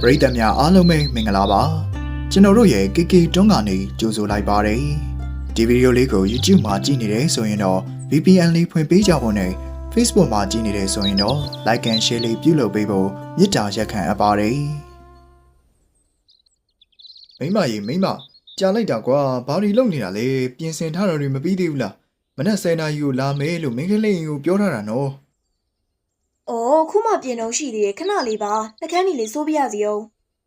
ပရိသတ်များအားလုံးပဲမင်္ဂလာပါကျွန်တော်တို့ရဲ့ KK တွန်းကနေကြိုဆိုလိုက်ပါတယ်ဒီဗီဒီယိုလေးကို YouTube မှာကြည့်နေတယ်ဆိုရင်တော့ VPN လေးဖွင့်ပေးကြဖို့နဲ့ Facebook မှာကြည့်နေတယ်ဆိုရင်တော့ Like and Share လေးပြုလုပ်ပေးဖို့မေတ္တာရက်ခံအပ်ပါတယ်မိမကြီးမိမကြာလိုက်တာကွာဘာတွေလုပ်နေတာလဲပြင်ဆင်ထားတာတွေမပြီးသေးဘူးလားမနက်10:00နာရီကိုလာမယ်လို့မင်းကလေးကိုပြောထားတာနော်။ အော်ခုမှပြင်တော့ရှိသေးတယ်ခဏလေးပါ။နှကန်းကြီးလေးစိုးပြရစီအောင်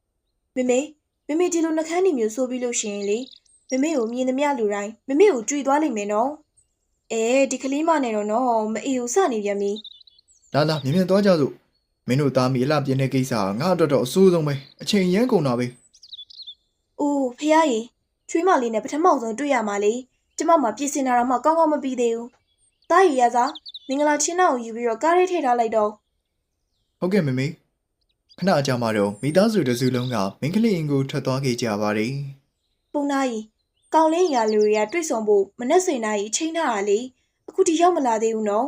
။မမေမမေဒီလိုနှကန်းကြီးမျိုးစိုးပြီးလို့ရှိရင်လေမမေကိုမြင်သမျှလူတိုင်းမမေကိုကြွေသွားလိမ့်မယ်နော်။အဲဒီကလေးမနဲ့တော့နော်မအေကိုစနေပြန်ပြီလာလာမြင်မြင်သွားကြစို့မင်းတို့သားမီအလှပြင်းတဲ့ကိစ္စကငါအတွက်တော့အဆိုးဆုံးပဲအချိန်ရမ်းကုန်တာပဲ။အိုးဖះရေချွေးမလေးနဲ့ပထမဆုံးတွေ့ရမှာလေ။ကျမမှပြင်ဆင်တာတော့မှကောင်းကောင်းမပြီးသေးဘူး။တားရီရစား မင်္ဂလာချင်းနောက်ကိုယူပြီးတော့ကားရဲထည့်ထားလိုက်တော့ဟုတ်ကဲ့မမေခဏအကြာမှတော့မိသားစုတစ်စုလုံးကမင်းကလေးအင်ကိုထွက်သွားခဲ့ကြပါတယ်ပုံနာကြီးကောင်းလင်းရလူတွေကတွေ့ဆုံဖို့မနှက်စင်နာကြီးအချိန်ထားတာလေအခုထိရောက်မလာသေးဘူးနော်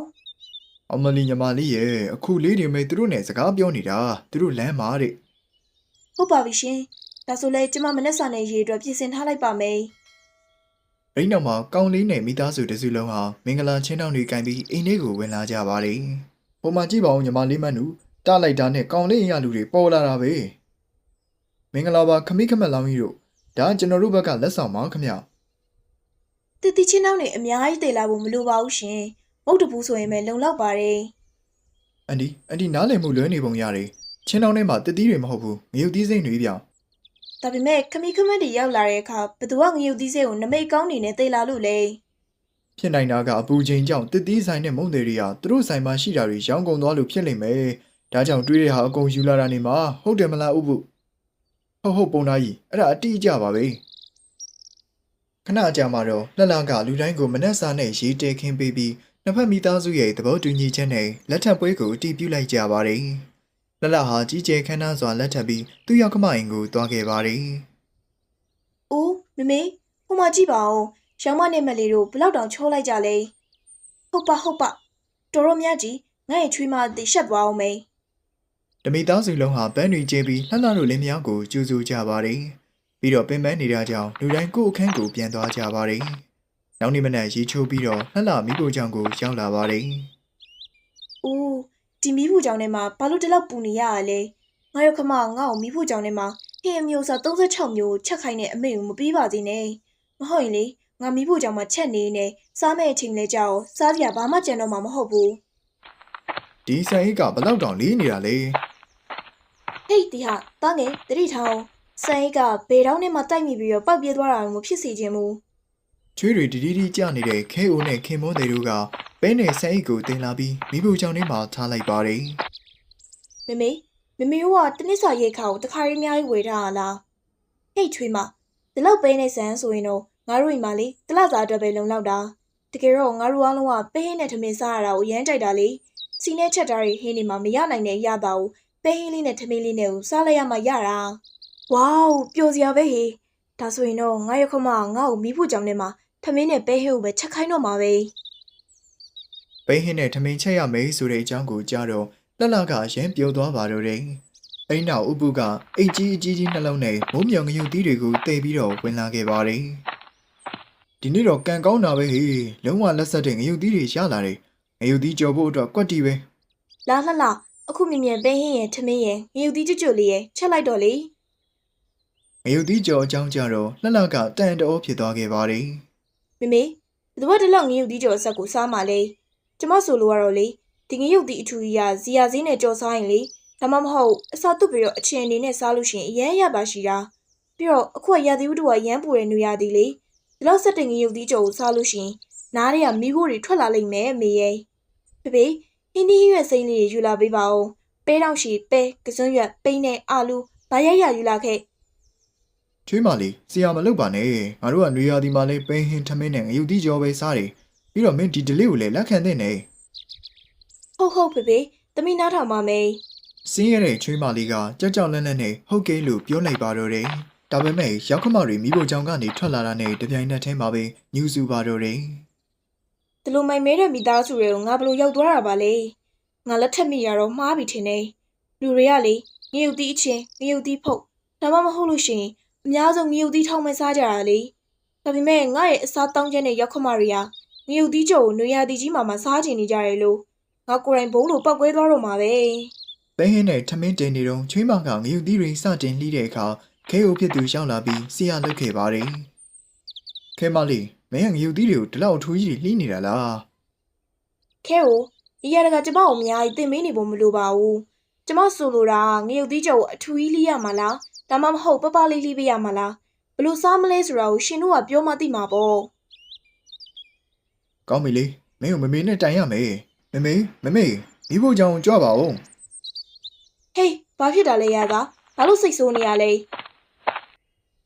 အမလီညီမလေးရဲ့အခုလေးတွေမဲ့သူတို့နဲ့စကားပြောနေတာသူတို့လမ်းမှာတဲ့ဟုတ်ပါပြီရှင်ဒါဆိုလဲကျမမနှက်စာနဲ့ရေအတွက်ပြင်ဆင်ထားလိုက်ပါမယ် အဲ့နောက်မှာကောင်းလေးနဲ့မိသားစုတစ်စုလုံးဟာမင်္ဂလာချင်းတောင်းတွေကင်ပြီးအိမ်လေးကိုဝင်လာကြပါတယ်ဟိုမှာကြည့်ပါဦးညီမလေးမန်းနူတားလိုက်တာနဲ့ကောင်းလေးအင်ရလူတွေပေါ်လာတာပဲမင်္ဂလာပါခမိခမက်လောင်းကြီးတို့ဒါကျွန်တော်တို့ဘက်ကလက်ဆောင်ပါခင်ဗျတတိချင်းနောက်နဲ့အများကြီးတည်လာဖို့မလိုပါဘူးရှင်မဟုတ်တဘူးဆိုရင်ပဲလုံလောက်ပါတယ်အန်ဒီအန်ဒီနားလည်မှုလွဲနေပုံရတယ်ချင်းတောင်းထဲမှာတတိတွေမဟုတ်ဘူးငရုတ်သီးစိမ့်တွေပြောင် ဒါပေမဲ့ခမီခမက်တွေရောက်လာတဲ့အခါဘသူကငရုတ်သီးစိတ်ကိုနမိတ်ကောင်းနေနဲ့တည်လာလို့လေဖြစ်နိုင်တာကအပူချိန်ကြောင့်တတိဆိုင်နဲ့မုံတွေတွေကသူတို့ဆိုင်မှာရှိတာတွေရောင်းကုန်သွားလို့ဖြစ်လိမ့်မယ်ဒါကြောင့်တွေးတဲ့ဟာအကုန်ယူလာတာနေမှာဟုတ်တယ်မလားဥပုဟုတ်ဟုတ်ပုံသားကြီးအဲ့ဒါအတိအကျပါပဲခဏအကြာမှာတော့လှလှကလူတိုင်းကိုမနှက်စာနဲ့ရေးတဲခင်းပေးပြီးနှစ်ဖက်မိသားစုရဲ့သဘောတူညီချက်နဲ့လက်ထပ်ပွဲကိုအတည်ပြုလိုက်ကြပါတယ် လှလှဟာကြီးကျယ်ခမ်းနားစွာလက်ထပ်ပြီးသူ့ရောက်ခမအိမ်ကိုသွားခဲ့ပါတယ်။အိုးမမေဟိုမှာကြည့်ပါဦး။ရောင်မနဲ့မလေးတို့ဘလောက်တောင်ချိုးလိုက်ကြလဲ။ဟုတ်ပါဟုတ်ပါတော်တော်များကြီးငါ့ရဲ့ချွေးမတိရှက်သွားအောင်မေ။တမိသားစုလုံးဟာပန်းတွေကျဲပြီးလှလှတို့လင်းမြောက်ကိုကျူးစုကြပါတယ်။ပြီးတော့ပင်ပန်းနေတာကြောင့်လူတိုင်းကိုယ့်အခန်းကိုပြန်သွားကြပါတယ်။နောက်နေ့မနက်ရေချိုးပြီးတော့လှလှမိဖို့ကြောင့်ကိုရောက်လာပါတယ်။အိုး ဒီမီးဖို့ကြောင့်ထဲမှာဘာလို့ဒီလောက်ပူနေရတာလဲ။ငါရောက်ခမငါ့ကိုမီးဖို့ကြောင့်ထဲမှာဟင်းအမျိုးစား36မျိုးချက်ခိုင်းတဲ့အမေကိုမပြီးပါသေးနဲ့။မဟုတ်ရင်လေငါမီးဖို့ကြောင့်မှချက်နေနေစားမဲ့အချိန်လဲကြောက်စားစရာဘာမှကြံတော့မှာမဟုတ်ဘူး။ဒီဆန်အိတ်ကဘလောက်တောင်လေးနေတာလဲ။ဟေးဒီဟာတားငယ်တတိထောင်စံအိတ်ကဘေတောင်းထဲမှာတိုက်မိပြီးတော့ပောက်ပြေးသွားတာမျိုးဖြစ်စေခြင်းမူ။ ချွေးတွေတီတီတီကျနေတဲ့ခဲအိုနဲ့ခင်မိုးတွေတို့ကပဲနဲ့ဆန်အိတ်ကိုတင်လာပြီးမိဖို့ကြောင့်ထဲမှာထားလိုက်ပါတယ်မမေမမေတို့ကတနစ်စာရိတ်ခါကိုတခါရီးအများကြီးဝေထားတာလားဟိတ်ချွေးမဒီလောက်ပဲနေစမ်းဆိုရင်တော့ငါတို့အိမ်မှာလေတလစာအတွက်ပဲလုံလောက်တာတကယ်တော့ငါတို့အားလုံးကပဲဟင်းနဲ့ထမင်းစားရတာကိုရမ်းကြိုက်တာလေစီနဲ့ချက်တာတွေဟင်းနေမှာမရနိုင်တဲ့အရာတာကိုပဲဟင်းလေးနဲ့ထမင်းလေးနဲ့ကိုစားလိုက်ရမှရတာဝေါပျော်စရာပဲဟေဒါဆိုရင်တော့ငါရခမငါ့ကိုမီးဖို့ကြောင်ထဲမှာ ထမင်းနဲ့ပဲဟင်းကိုပဲချက်ခိုင်းတော့မှာပဲ။ပဲဟင်းနဲ့ထမင်းချက်ရမယ်ဆိုတဲ့အကြောင်းကိုကြားတော့လှလှကရမ်းပြုံးသွားပါတော့တယ်။အဲ့နောက်ဥပုကအိတ်ကြီးအကြီးကြီးနှလုံးနဲ့မုံမြောင်ငရုတ်သီးတွေကိုတိတ်ပြီးတော့ဝင်လာခဲ့ပါတယ်။ဒီနေ့တော့ကံကောင်းတာပဲဟေးလုံးဝလက်ဆက်တဲ့ငရုတ်သီးတွေရလာတယ်။ငရုတ်သီးကြော်ဖို့အတွက်ကွက်တီပဲလာလှလှအခုမြင်မြင်ပဲဟင်းရဲ့ထမင်းရဲ့ငရုတ်သီးကြွကြွလေးရဲ့ချက်လိုက်တော့လေ။ငရုတ်သီးကြော်အကြောင်းကြတော့လှလှကတန်တောဖြစ်သွားခဲ့ပါတယ် မမေဘယ်သူကတလောက်ငရုတ်သီးကြော်ဆက်ကိုစားမှလဲကျမဆိုလိုရတော့လေဒီငရုတ်သီးအထူကြီးကဇီယာစင်းနဲ့ကြော်စားရင်လေဒါမှမဟုတ်အစာတုပ်ပြီးတော့အချင်အနေနဲ့စားလို့ရှိရင်အရန်ရပါရှိတာပြီးတော့အခုကရာသီဥတုကအရန်ပူတဲ့နေရာဒီလေဒီလောက်ဆက်တဲ့ငရုတ်သီးကြော်ကိုစားလို့ရှိရင်နားတွေကမီးခိုးတွေထွက်လာလိမ့်မယ်အမေရဲ့ဖေဖေဟင်းဒီရွက်စိမ့်လေးတွေယူလာပေးပါဦးပဲတောင်ရှိပဲကစွန်းရွက်ပိန်းနဲ့အာလူဗာရိုက်ရယူလာခဲ့။ ချွေးမလေးဆရာမလုပ်ပါနဲ့။ငါတို့ကနွေရာသီမှာလဲပဲဟင်းထမင်းနဲ့ငရုတ်သီးကြော်ပဲစားတယ်။ပြီးတော့မင်းဒီဒလေးကိုလည်းလက်ခံတဲ့နဲ့ဟုတ်ဟုတ်ဖေဖေသမီးနားထောင်ပါမယ်စင်းရတဲ့ချွေးမလေးကကြောက်ကြောက်လန့်လန့်နဲ့ဟုတ်ကဲလို့ပြောလိုက်ပါတော့တယ်။ဒါပေမဲ့ရောက်ခမတွေမိဖို့ကြောင့်ကနေထွက်လာတာနဲ့တပြိုင်နက်တည်းမှာပဲညူစုပါတော့တယ်ဒီလိုမိုင်မဲတဲ့မိသားစုတွေကိုငါဘယ်လိုရောက်သွားတာပါလဲငါလက်ထက်မိရတော့မှားပြီထင်တယ်လူတွေကလေငရုတ်သီးအချင်းငရုတ်သီးဖုတ်ဒါမှမဟုတ်လို့ရှိရင် အများဆုံးငရုတ်သီးထောင်းမဲ့စားကြတာလေဒါပေမဲ့ငါရဲ့အစားတောင်းချက်နဲ့ရောက်ခမရီယာငရုတ်သီးကြော်ကိုနွေရာသီကြီးမှာမှစားချင်နေကြတယ်လို့ငါကိုယ်တိုင်ဘုံလို့ပောက်ကွဲသွားတော့မှာပဲပဲဟင်းနဲ့ထမင်းတင်နေတော့ချွေးမကငရုတ်သီးတွေစတင်လှီးတဲ့အခါခဲအိုဖြစ်သူရောက်လာပြီးဆရာလုပ်ခဲ့ပါတယ်ခဲမလေးမင်းကငရုတ်သီးတွေကိုဒီလောက်အထူးကြီးတွေလှီးနေတာလားခဲကိုဒီရတကကျမကိုအများကြီးတင်မေးနေဖို့မလိုပါဘူးကျမဆိုလိုတာငရုတ်သီးကြော်ကိုအထူးကြီးလိရမှာလား ဒါမှမဟုတ်ပပလေးလိပေးရမှာလားဘယ်လို့စားမလဲဆိုတာကိုရှင်တို့ကပြောမှသိမှာပေါ့ကောင်းပြီလေမင်းကိုမမေနဲ့တိုင်ရမယ်မမေမမေဒီဘုတ်ကြောင်ကြွပါဦးဟေးဘာဖြစ်တာလဲရတာဘာလို့စိတ်ဆိုးနေရလဲ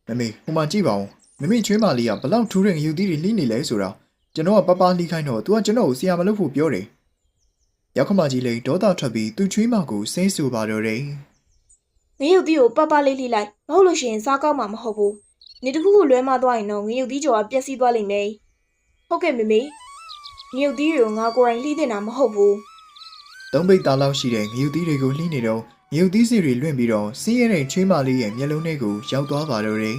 မမေဟိုမှာကြည့်ပါဦးမမေချွေးမလေးကဘလောက်ထူးတဲ့ငရုတ်သီးတွေလှီးနေလဲဆိုတာကျွန်တော်ကပပလှီးခိုင်းတော့ तू ကကျွန်တော်ကိုဆရာမလုပ်ဖို့ပြောတယ်ရောက်ခမကြီးလေးဒေါသထွက်ပြီးသူ့ချွေးမကိုဆဲဆူပါတော့တယ် ငရုတ်သီးကိုပပလေးလိလိုက်မဟုတ်လို့ရှိရင်စားကောင်းမှာမဟုတ်ဘူးနေတစ်ခုခုလွဲမှားသွားရင်တော့ငရုတ်သီးကြော်ကပျက်စီးသွားလိမ့်မယ်ဟုတ်ကဲ့မေမေငရုတ်သီးတွေကိုငါကိုယ်တိုင်လှီးတင်တာမဟုတ်ဘူးသုံးပိတ်သားလောက်ရှိတဲ့ငရုတ်သီးတွေကိုလှီးနေတော့ငရုတ်သီးစီတွေလွင့်ပြီးတော့ဆင်းရဲတဲ့ချွေးမလေးရဲ့မျက်လုံးထဲကိုရောက်သွားပါတော့တယ်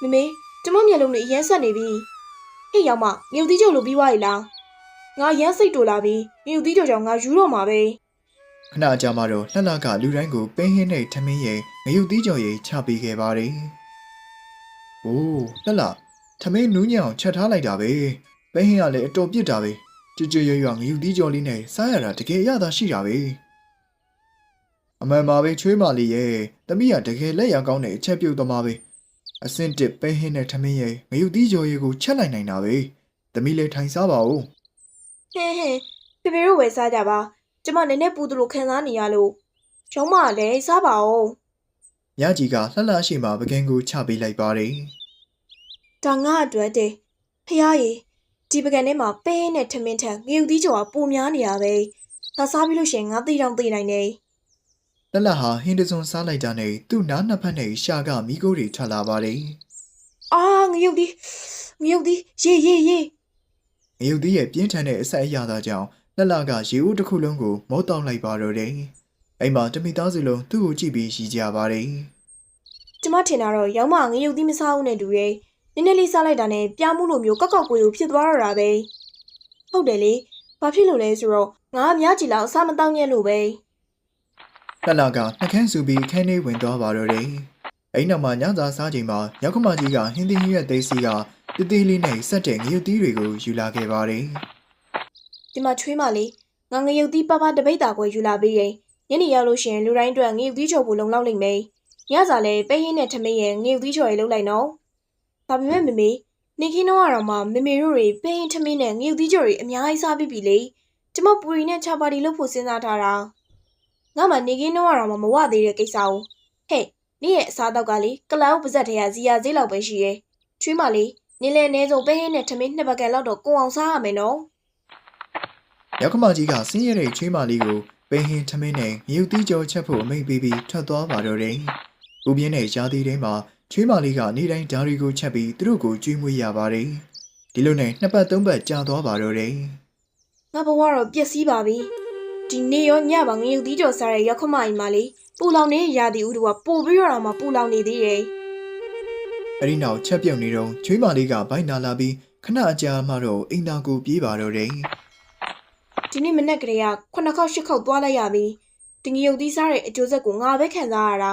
မေမေကျမမျက်လုံးတွေအရမ်းဆက်နေပြီဟေ့ရောက်မငရုတ်သီးကြော်လို့ပြီးသွားပြီလားငါအရမ်းစိတ်တူလာပြီငရုတ်သီးကြော်ကြောင့်ငါယူတော့မှာပဲ ခဏကြာမှတော့လှလှကလူတိုင်းကိုပင်းဟင်းနဲ့ထမင်းရဲ့ငရုတ်သီးကြော်ရဲ့ချပေးခဲ့ပါတယ်။အိုးလှလှထမင်းနူးညံ့အောင်ချက်ထားလိုက်တာပဲ။ပင်းဟင်းကလည်းအတော်ပြစ်တာပဲ။ကြွကြွရွရွငရုတ်သီးကြော်လေးနဲ့စားရတာတကယ်ရတာရှိတာပဲ။အမှန်ပါပဲချွေးမလေးရဲ့တမီးကတကယ်လက်ရကောင်းတဲ့အချက်ပြုတ်သမားပဲ။အစင့်တစ်ပင်းဟင်းနဲ့ထမင်းရဲ့ငရုတ်သီးကြော်ရဲ့ကိုချက်လိုက်နိုင်တာပဲ။တမီးလည်းထိုင်စားပါဦးဟင်းဟင်းဖေဖေတို့ဝယ်စားကြပါ ကျမနည်းနည်းပူသလိုခံစားနေရလို့ရောင်းမလည်းစားပါဦး။ညကြီးကလှလှရှိမှပကံကိုချပေးလိုက်ပါတယ်။ဒါငါအတွက်တည်းဖះရေဒီပကံထဲမှာပေးနဲ့ထမင်းထက်ငရုတ်သီးကြော်ကပူများနေရပဲဒါစားပြီးလို့ရှရင်ငါသိတော့သိနိုင်တယ်လတ်လတ်ဟာဟင်းတစုံစားလိုက်တာနဲ့သူ့နားနှစ်ဖက်နဲ့ရှာကမိโก้တွေထွက်လာပါတယ်အာငရုတ်သီးငရုတ်သီးရေရေရေ။ငရုတ်သီးရဲ့ပြင်းထန်တဲ့အဆက်အရသာကြောင့် လတ်လတ်ကရေဦးတစ်ခုလုံးကိုမောတောက်လိုက်ပါတော့တယ်။အိမ်မှာတမိသားစုလုံးသူ့ကိုကြည့်ပြီးရည်ကြပါတယ်ကျမထင်တာတော့ရောင်းမငရုတ်သီးမစားဘူးနဲ့တူရဲ့နည်းနည်းလေးစားလိုက်တာနဲ့ပြားမှုလိုမျိုးကောက်ကောက်ကိုယ်ကိုဖြစ်သွားတော့တာပဲဟုတ်တယ်လေဘာဖြစ်လို့လဲဆိုတော့ငါအများကြီးလောက်အစားမတောင်းညက်လို့ပဲ။လတ်လတ်ကနှကန်းဆူပြီးခန်းထဲဝင်သွားပါတော့တယ်။အိမ်နောက်မှာညစာစားချိန်မှာရောက်ခမကြီးကဟင်းသီးဟင်းရွက်သိမ်းစီကတသေးလေးနဲ့ဆက်တဲ့ငရုတ်သီးတွေကိုယူလာခဲ့ပါတယ်။ ဒီမှာချွေးမလေးငါငရုတ်သီးပပတပိတ်တာကိုယူလာပြီးရင်ညနေရောက်လို့ရှရင်လူတိုင်းအတွက်ငရုတ်သီးချိုဖို့လုံလောက်လိမ့်မယ်ညစာလဲပဲဟင်းနဲ့ထမင်းရဲ့ငရုတ်သီးချိုရေလုံလိုက်နော်ဒါပေမဲ့မမေနေခင်းတော့ကတော့မှမမေတို့တွေပဲဟင်းထမင်းနဲ့ငရုတ်သီးချိုတွေအများကြီးစားပြီးပြီလေကျမပူရီနဲ့ချာပါတီလုပ်ဖို့စဉ်းစားထားတာငါမှနေခင်းတော့ကတော့မှမဝသေးတဲ့ကိစ္စကိုဟဲ့နေ့ရဲ့အစားတော့ကလေကလောင်ပါဇက်ထဲကဇီယာဈေးလောက်ပဲရှိရဲ့ချွေးမလေးနေလဲနေဆုံးပဲဟင်းနဲ့ထမင်းနှစ်ပကံလောက်တော့ကိုအောင်စားရမယ်နော် ရောက်ခမကြီးကဆင်းရဲတဲ့ချွေးမလေးကိုပင်ဟင်ထမင်းနဲ့ငရုတ်သီးကြောချက်ဖို့အမိန့်ပေးပြီးထွက်သွားပါတော့တယ်။ဦးပြင်းနဲ့ရှားသီးထဲမှာချွေးမလေးကနေတိုင်းဓာရီကိုချက်ပြီးသူတို့ကိုကျွေးမွေးရပါတယ်။ဒီလိုနဲ့နှစ်ပတ်သုံးပတ်ကြာသွားပါတော့တယ်ငါဘဝတော့ပျက်စီးပါပြီဒီနေ့ရောညပါငရုတ်သီးကြော်စားတဲ့ရောက်ခမကြီးမလေးပူလောင်နေတဲ့ရာသီဥတုကပို့ပြီးတော့မှပူလောင်နေသေးတယ်။အဲဒီနောက်ချက်ပြုတ်နေတော့ချွေးမလေးကဘိုက်နာလာပြီးခဏအကြာမှတော့အိမ်သာကိုပြေးပါတော့တယ် ဒီနေ့မနေ့ကလေးက9ခေါက်10ခေါက်သွားလိုက်ရပြီဒီငရုတ်သီးစားတဲ့အကျိုးဆက်ကိုငါပဲခံစားရတာ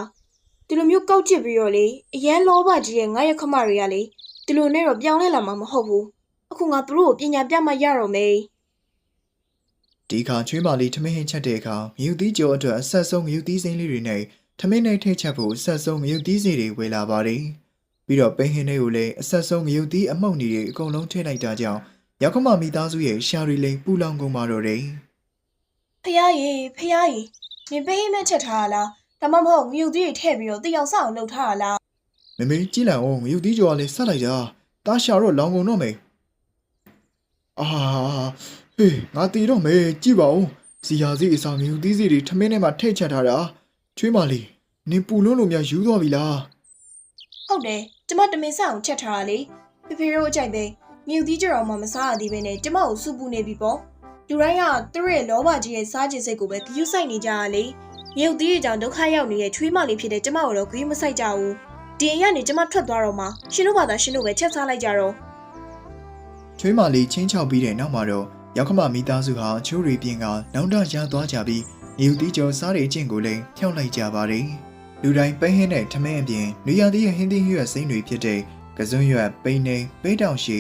ဒီလိုမျိုးကောက်ချစ်ပြီးတော့လေအရန်လောဘကြီးရဲ့ငါရဲ့ခမတွေကလေဒီလိုနဲ့တော့ပြောင်းလဲလာမှာမဟုတ်ဘူးအခုငါသူတို့ကိုပညာပြမှရတော့မယ်။ဒီခါချွေးမလေးထမင်းဟင်းချက်တဲ့အခါငရုတ်သီးကြောအတွက်အဆက်ဆုံးငရုတ်သီးစိမ်းလေးတွေနဲ့ထမင်းနဲ့ထိတ်ချက်ဖို့အဆက်ဆုံးငရုတ်သီးစီတွေဝယ်လာပါတယ်။ပြီးတော့ပင်ဟင်းတွေကိုလည်းအဆက်ဆုံးငရုတ်သီးအမှုန့်တွေအကုန်လုံးထည့်လိုက်တာကြောင့် ရောက်ခမမိသားစုရဲ့ရှာရီလေးပူလောင်ကုန်ပါတော့တယ်ဖះရေဖះရေနင်ပေးမဲ့ချက်ထားရလားဒါမှမဟုတ်ငရုတ်သီးတွေထည့်ပြီးတော့တရားဆောင်လုပ်ထားရလားမမေကြည့်လိုက်အောင်ငရုတ်သီးကြော်ကလည်းဆက်လိုက်တာတားရှာတော့လောင်ကုန်တော့မယ်အာဟေးငါတီတော့မယ်ကြည့်ပါဦးစီယာစီအစာငရုတ်သီးစီတွေထမင်းထဲမှာထည့်ချက်ထားတာချွေးမလေးနင်ပူလုံးလို့များယူသွားပြီလားဟုတ်တယ်ကျမတမင်ဆန်အောင်ချက်ထားတာလေဖေဖေတို့အကြိုက်ပဲ ငရုတ်သီးကြော်တော့မှမစားရသေးပဲနဲ့ကျမကိုစူပူနေပြီပေါ့လူတိုင်းကသူတို့ရဲ့လောဘကြီးရဲ့စားခြင်းစိတ်ကိုပဲဂရုစိုက်နေကြရလေငငရုတ်သီးတွေကြောင့်ဒုက္ခရောက်နေတဲ့ချွေးမလေးဖြစ်တဲ့ကျမကိုတော့ဂရုမစိုက်ကြဘူးဒီအိမ်ကနေကျမထွက်သွားတော့မှရှင်တို့ဘာသာရှင်တို့ပဲချက်စားလိုက်ကြတော့ချွေးမလေးချင်းချောက်ပြီးတဲ့နောက်မှာတော့ရောက်ခမမိသားစုဟာချိုးရီပြင်းကနောင်တရသွားကြပြီးနေဦးတီကျော်စားတဲ့အကျင့်ကိုလည်းဖျောက်လိုက်ကြပါတယ်။လူတိုင်းပိန်းဟင်းတဲ့ထမင်းအပြင်နေရသည်ရဲ့ဟင်းသီးရွက်စိမ့်တွေဖြစ်တဲ့ကစွန်းရွက်ပိန်းနေပိန်းတောင်ရှိ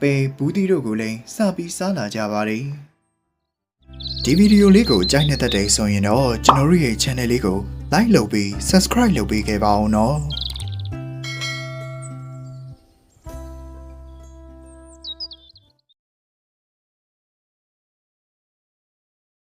ပေဘူးတီတို့ကိုလည်းစပြီးစားလာကြပါတယ်။ဒီဗီဒီယိုလေးကိုကြိုက်နေတဲ့တဲ့ဆိုရင်တော့ကျွန်တော်တို့ရဲ့ channel လေးကို like လုပ်ပြီး subscribe လုပ်ပေးခဲ့ပါအောင်နော်။